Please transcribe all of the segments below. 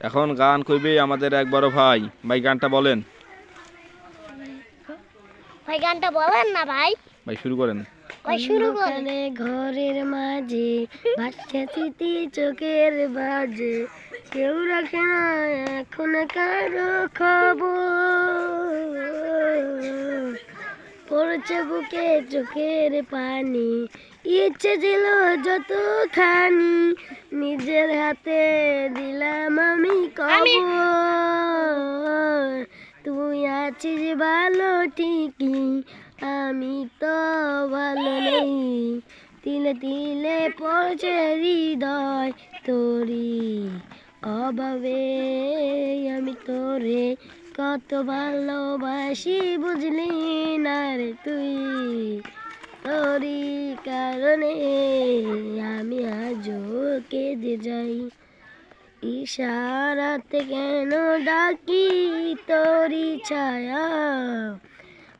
এখন গান কইবে আমাদের এক বড় ভাই। ভাই গানটা বলেন। ভাই গানটা বলেন না ভাই। ভাই শুরু করেন। ভাই শুরু করেন। অন্ধকারে ঘরের মাঝে বাচ্চা স্মৃতি চোখের বাজে কেউ রাখে না এখন কারও খবর। পড়ছে বুকে চোখের পানি। ইচ্ছে ছিল যতখানি নিজের হাতে দিলাম আমি কবর। তুই আছিস ভালো ঠিকই আমি তো ভালো নেই। তিলে তিলে পড়ছে হৃদয় তোরি অভাবে আমি তোরে কত ভালোবাসি বুঝলি না রে তুই? তোরই কারণে আমি আজও কেঁদে যাই। ইশারাতে কেন ডাকি তোরি ছায়া?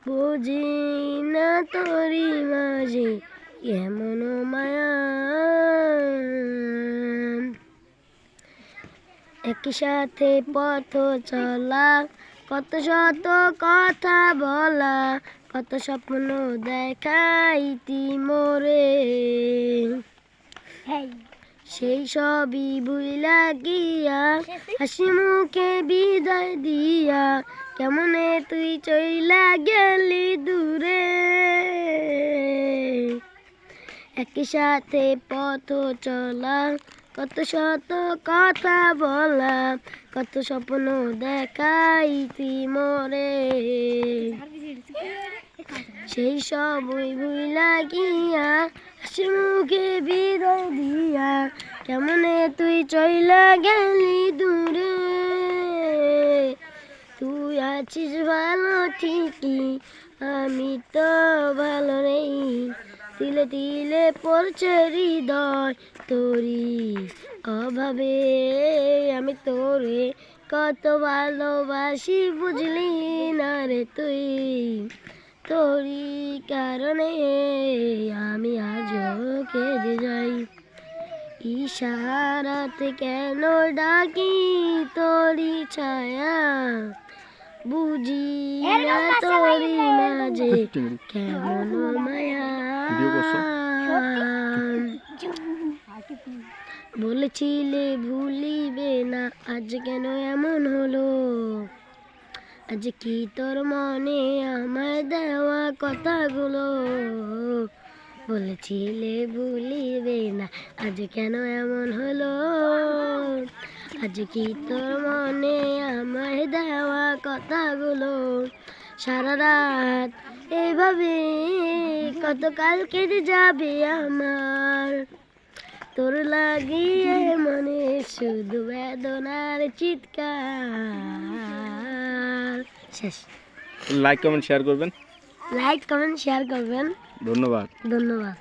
বুঝি না তোরি মাঝে কেমন মায়া? একই সাথে পথ চলা কত শত কথা বলা কত স্বপ্ন দেখাইতি মোরে সেই সবই বুইলা গিয়া হাসি মুখে বিদায় দিয়া কেমনে তুই চইলা গেলি দূরে? একই সাথে পথ চলা কত শত কথা বলা কত স্বপ্ন দেখাইতি মরে সেই সবই ভুইলা গিয়া হাসি মুখে বিদায় দিয়া, কেমনে তুই চইলা গেলি দূরে? তুই আছিস ভালো ঠিকই, আমি তো ভালো নেই। তিলে তিলে পড়ছে হৃদয় তোরি। অভাবে আমি তোরে কত ভালোবাসি, বুঝলি না রে তুই? তোরই কারণে আমি আজও কেঁদে যাই। ইশারাতে কেন ডাকি তোরি ছায়া? বুঝি না তোরি মাঝে কেমন মায়া? বলেছিলে ভুলিবে না আজ কেন এমন হলো? আজ কি তোর মনে আমায় দেওয়া কথাগুলো? বলেছিলে ভুলিবে না আজ কেন এমন হলো? আজ কি তোর মনে আমার দেওয়া কথাগুলো সারা রাত এভাবে কত কাল কেটে যাবে আমার? তোর লাগিয়ে মনে শুধু বেদনার চিৎকার। শেষ। লাইক কমেন্ট শেয়ার করবেন। লাইক কমেন্ট শেয়ার করবেন। ধন্যবাদ। ধন্যবাদ।